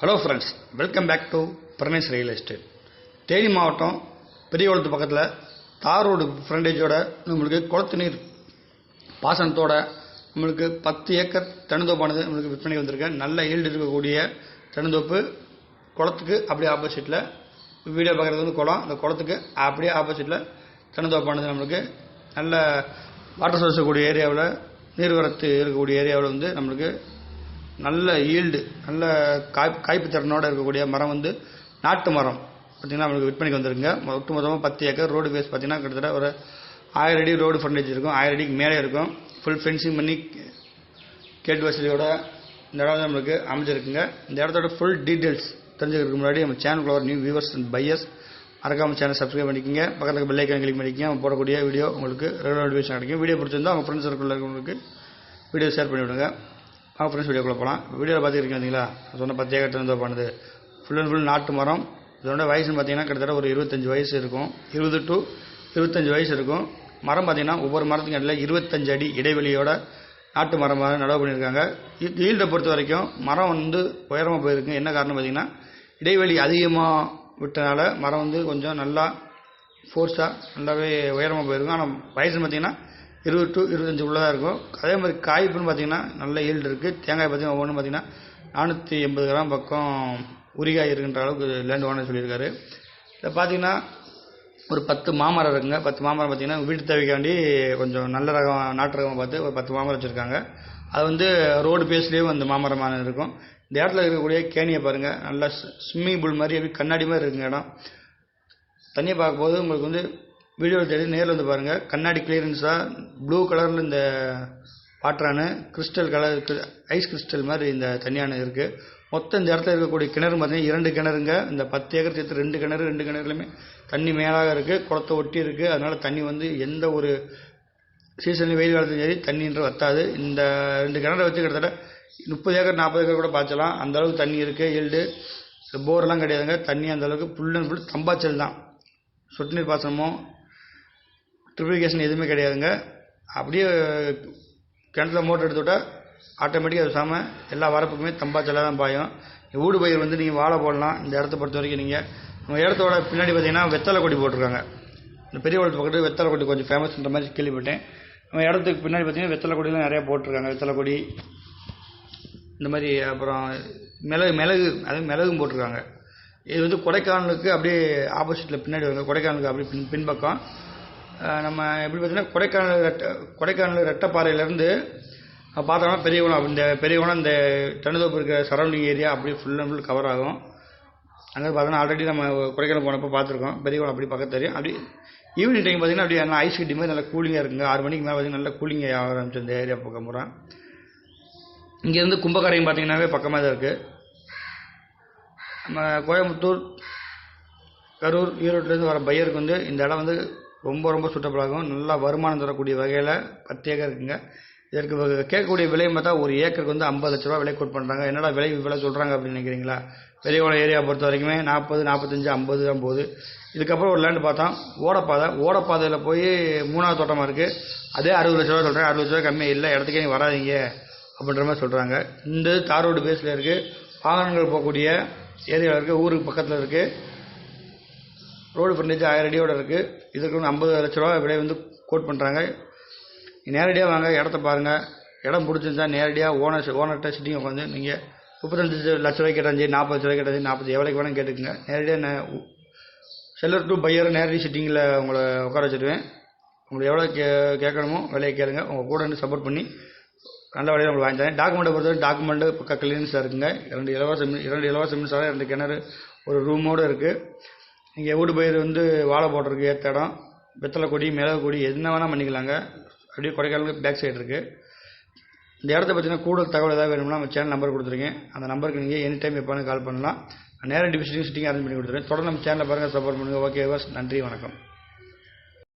Hello friends welcome back to பர்னேஸ் real estate Theni மாவட்டம் பெரியகுளத்து பக்கத்தில் தார் ரோடு ஃப்ரண்டேஜோட நம்மளுக்கு குளத்து நீர் பாசனத்தோட நம்மளுக்கு பத்து ஏக்கர் தென்னந்தோப்பானது நம்மளுக்கு விற்பனை வந்திருக்கு. நல்ல ஈல்டு இருக்கக்கூடிய தென்னந்தோப்பு குளத்துக்கு அப்படியே ஆப்போசிட்டில் வீடியோ பார்க்குறது வந்து குளம். அந்த குளத்துக்கு அப்படியே ஆப்போசிட்டில் தென்னந்தோப்பானது நம்மளுக்கு நல்ல வாட்டர் சோர்ஸ் இருக்கக்கூடிய ஏரியாவில் நீர்வரத்து இருக்கக்கூடிய ஏரியாவில் வந்து நம்மளுக்கு நல்ல ஈல்டு நல்ல காய் காய்ப்பு திறனோடு இருக்கக்கூடிய மரம் வந்து நாட்டு மரம். பார்த்தீங்கன்னா நம்மளுக்கு விற்பனைக்கு வந்துருங்க. ஒட்டு மொத்தமாக பத்து ஏக்கர் ரோடு பேஸ் பார்த்தீங்கன்னா கிட்டத்தட்ட ஒரு ஆயிரம் அடி ரோடு ஃப்ரண்டேஜ் இருக்கும். ஆயிரம் அடிக்கு மேலே இருக்கும். ஃபுல் ஃபென்சிங் பண்ணி கேட் வசதியோட இந்த இடம் வந்து நம்மளுக்கு அமைஞ்சிருக்குங்க. இந்த இடத்தோட ஃபுல் டீட்டெயில்ஸ் தெரிஞ்சுக்கிறதுக்கு முன்னாடி நம்ம சேனலுக்குள்ள ஒரு நியூ வியூவர்ஸ் அண்ட் பையர்ஸ் மறக்காம சேனல் சப்ஸ்கிரைப் பண்ணிக்கங்க. பக்கத்தில் பெல் ஐக்கன் கிளிக் பண்ணிக்கங்க. அவங்க போடக்கூடிய வீடியோ உங்களுக்கு ரெகுலர் நோட்டிஃபிகேஷன் கிடைக்கும். வீடியோ பிடிச்சிருந்தா அவங்க ஃப்ரெண்ட்ஸ் சர்க்கிளில் இருக்கவங்களுக்கு வீடியோ ஷேர் பண்ணிவிடுங்க. அவங்க ஃப்ரெண்ட்ஸ் வீடியோக்குள்ளே போகலாம் வீடியோவில் பார்த்துருக்கீங்க வந்தீங்களா சொன்ன பத்து ஏக்கர் வந்து பண்ணுது. ஃபுல் அண்ட் ஃபுல் நாட்டு மரம். இதோட வயசுன்னு பார்த்தீங்கன்னா கிட்டத்தட்ட ஒரு இருபத்தஞ்சு வயசு இருக்கும். இருபது டு இருபத்தஞ்சு வயசு இருக்கும். மரம் பார்த்தீங்கன்னா ஒவ்வொரு மரத்துக்கும் இடையில இருபத்தஞ்சு அடி இடைவெளியோட நாட்டு மரம் நடவு பண்ணியிருக்காங்க. ஈல்டை பொறுத்த வரைக்கும் மரம் வந்து உயரமாக போயிருக்கு. என்ன காரணம் பார்த்தீங்கன்னா இடைவெளி அதிகமாக விட்டனால மரம் வந்து கொஞ்சம் நல்லா ஃபோர்ஸாக நல்லாவே உயரமாக போயிருக்கும். ஆனால் வயசு பார்த்தீங்கன்னா இருபது டு இருபத்தஞ்சு உள்ளதாக இருக்கும். அதே மாதிரி காய்ப்புன்னு பார்த்தீங்கன்னா நல்ல ஈல்டு இருக்குது தேங்காய் பார்த்தீங்கன்னா ஒவ்வொன்றும் பார்த்தீங்கன்னா நானூற்றி எண்பது கிராம் பக்கம் உரிகாய் இருக்கின்ற அளவுக்கு லேண்ட் ஓனர் சொல்லியிருக்காரு. இதை பார்த்தீங்கன்னா ஒரு பத்து மாமரம் இருக்குங்க. பத்து மாமரம் பார்த்தீங்கன்னா வீட்டு தேவைக்காண்டி கொஞ்சம் நல்ல ரகம் நாட்டு ரகம் பார்த்து ஒரு பத்து மாமரம் வச்சுருக்காங்க. அது வந்து ரோடு பேஸ்லேயும் அந்த மாமரமான இருக்கும். இந்த இடத்துல இருக்கக்கூடிய கேணியை பாருங்கள் நல்லா ஸ்விம்மிங் பூல் மாதிரி கண்ணாடி மாதிரி இருக்குங்க இடம். தண்ணியை பார்க்கும்போது உங்களுக்கு வந்து வீடியோ தேடி நேரில் வந்து பாருங்கள் கண்ணாடி கிளியரன்ஸாக ப்ளூ கலரில் இந்த வாட்டரானு கிறிஸ்டல் கலர் ஐஸ் கிறிஸ்டல் மாதிரி இந்த தண்ணியான இருக்குது மொத்தம் இந்த இடத்துல இருக்கக்கூடிய கிணறு பார்த்தீங்கன்னா இரண்டு கிணறுங்க. இந்த பத்து ஏக்கர் சேர்த்து ரெண்டு கிணறு ரெண்டு கிணறுலையுமே தண்ணி மேலாக இருக்குது குளத்தை ஒட்டி இருக்குது அதனால் தண்ணி வந்து எந்த ஒரு சீசன்லையும் வெயில் காலத்துலையும் சரி தண்ணின்ற வத்தாது. இந்த ரெண்டு கிணறு வச்சு கிட்டத்தட்ட முப்பது ஏக்கர் நாற்பது ஏக்கர் கூட பாய்ச்சலாம். அந்த அளவுக்கு தண்ணி இருக்குது ஈல்டு போர்லாம் கிடையாதுங்க. தண்ணி அந்த அளவுக்கு ஃபுல் அண்ட் ஃபுல் தம்பாச்சல் தான். சொட்டு நீர் பாசனமோ ட்ரிபிகேஷன் எதுவுமே கிடையாதுங்க. அப்படியே கிணத்துல மோட்டர் எடுத்து விட்டால் ஆட்டோமேட்டிக்காக அது சாம. எல்லா வரப்புக்குமே தம்பாச்சலாக தான் பாயும். ஊடு பயிர் வந்து நீங்கள் வாழை போடலாம். இந்த இடத்த பொறுத்த வரைக்கும் நீங்கள் உங்கள் இடத்தோட பின்னாடி பார்த்தீங்கன்னா வெத்தலை கொடி போட்டிருக்காங்க. இந்த பெரிய குளத்து பக்கத்தில் வெத்தலை கொடி கொஞ்சம் ஃபேமஸ்ன்ற மாதிரி கேள்விப்பட்டேன். நம்ம இடத்துக்கு பின்னாடி பார்த்தீங்கன்னா வெத்தலை கொடிலாம் நிறையா போட்டிருக்காங்க. வெத்தலை கொடி இந்த மாதிரி அப்புறம் மிளகு மிளகு அது மிளகும் போட்டிருக்காங்க. இது வந்து கொடைக்கானலுக்கு அப்படியே ஆப்போசிட்டில் பின்னாடி வருங்க. கொடைக்கானலுக்கு அப்படியே பின் பின்பக்கம். நம்ம எப்படி பார்த்தீங்கன்னா கொடைக்கானல் ரெட்டை கொடைக்கானல் ரெட்டப்பாறையிலேருந்து பார்த்தோம்னா பெரியகுளம் இந்த பெரியகுளம் இந்த தென்னதோப்பு இருக்கிற சரௌண்டிங் ஏரியா அப்படியே ஃபுல் அண்ட் ஃபுல் கவர் ஆகும். அங்கே பார்த்தோன்னா ஆல்ரெடி நம்ம கொடைக்கானல் போனப்போ பார்த்துருக்கோம். பெரியகுளம் அப்படி பக்கத்து தெரியும். அப்படி ஈவினிங் டைம் பார்த்தீங்கன்னா அப்படியே நல்லா ஐஸ் கட்டி மாதிரி நல்லா கூலிங்காக இருக்குங்க. ஆறு மணிக்கு மேலே பார்த்தீங்கன்னா நல்லா கூலிங்காக ஆரம்பிச்சு இந்த ஏரியா பக்கம் பூரா. இங்கேருந்து கும்பகரையும் பார்த்தீங்கன்னாவே பக்கமாக தான் இருக்குது நம்ம கோயம்புத்தூர் கரூர் ஈரோட்லேருந்து வர பையருக்கு வந்து இந்த இடம் வந்து ரொம்ப ரொம்ப சுட்டப்படாகும் நல்லா வருமானம் தரக்கூடிய வகையில் பத்து ஏக்கர் இருக்குங்க. இதற்கு கேட்கக்கூடிய விலையும் பார்த்தா ஒரு ஏக்கருக்கு வந்து ஐம்பது லட்ச ரூபா விலை கோட் பண்ணுறாங்க என்னடா விலை விலை சொல்கிறாங்க அப்படின்னு நினைக்கிறீங்களா? பெரியகுளம் ஏரியா பொறுத்த வரைக்குமே நாற்பது நாற்பத்தஞ்சு ஐம்பது தான் போகுது. இதுக்கப்புறம் ஒரு லேண்டு பார்த்தோம். ஓடப்பாதை. ஓடப்பாதையில் போய் மூணாவது தோட்டமாக இருக்குது அதே அறுபது லட்ச ரூபா சொல்கிறேன் அறுபது லட்ச ரூபா கம்மியாக இல்லை. இடத்துக்கே நீ வராதிங்க அப்படின்ற மாதிரி சொல்கிறாங்க இந்த தார் ரோடு பேஸில் இருக்குது வாகனங்கள் போகக்கூடிய ஏரியாவில் இருக்குது ஊருக்கு பக்கத்தில் இருக்குது ரோடு ஃப்ரண்டேஜ் ஆயிரம் அடியோட இருக்குது இதுக்கு வந்து ஐம்பது லட்ச ரூபா விலை வந்து கோட் பண்ணுறாங்க நேரடியாக வாங்க இடத்த பாருங்கள் இடம் பிடிச்சிருந்தா நேரடியாக ஓனர் ஓனர்கிட்ட சிட்டிங் உட்காந்து நீங்கள் முப்பத்தஞ்சு லட்ச ரூபாய்க்கு கேட்டாச்சு நாற்பது லட்ச ரூபாய்க்கு கேட்டாச்சு நாற்பது எவ்வளோக்கு வேணும் கேட்டுக்குங்க. நேரடியாக செல்லர் டு பையர் நேரடி சிட்டிங்கில் உங்களை உட்கார வச்சுருவேன். உங்களுக்கு எவ்வளோ கே கேட்கணுமோ விலையை கேளுங்க. உங்கள் கூட வந்து சப்போர்ட் பண்ணி நல்ல வழியில் உங்களுக்கு வாங்கி தரேன். டாக்குமெண்ட்டை பொறுத்தவரை டாக்குமெண்ட்டு பக்கம் கிளீன்ஸாக இருக்குங்க. இரண்டு இலவச மின் இரண்டு இலவச மின்சாரம் ரெண்டு கிணறு ஒரு ரூமோடு இருக்குது நீங்கள் வீடு பயிர் வந்து வாழை போடுறதுக்கு ஏற்ற இடம். வெத்தலை கொடி மிளகு கொடி என்ன வேணால் பண்ணிக்கலாங்க. அப்படியே கொடைக்கானலுக்கு பேக் சைடு இருக்குது இந்த இடத்த பற்றின கூடுதல் தகவல் ஏதாவது வேணும்னா நம்ம சேனல் நம்பர் கொடுத்துருக்கேன் அந்த நம்பருக்கு நீங்கள் எனி டைம் எப்போனு கால் பண்ணலாம் நேரம் விசிட்டிங் சிட்டிங் அரேஞ்ச் பண்ணி கொடுத்துருவேன் தொடர்ந்து நம்ம சேனலில் பாருங்கள் சப்போர்ட் பண்ணுங்கள் ஓகே நன்றி வணக்கம்.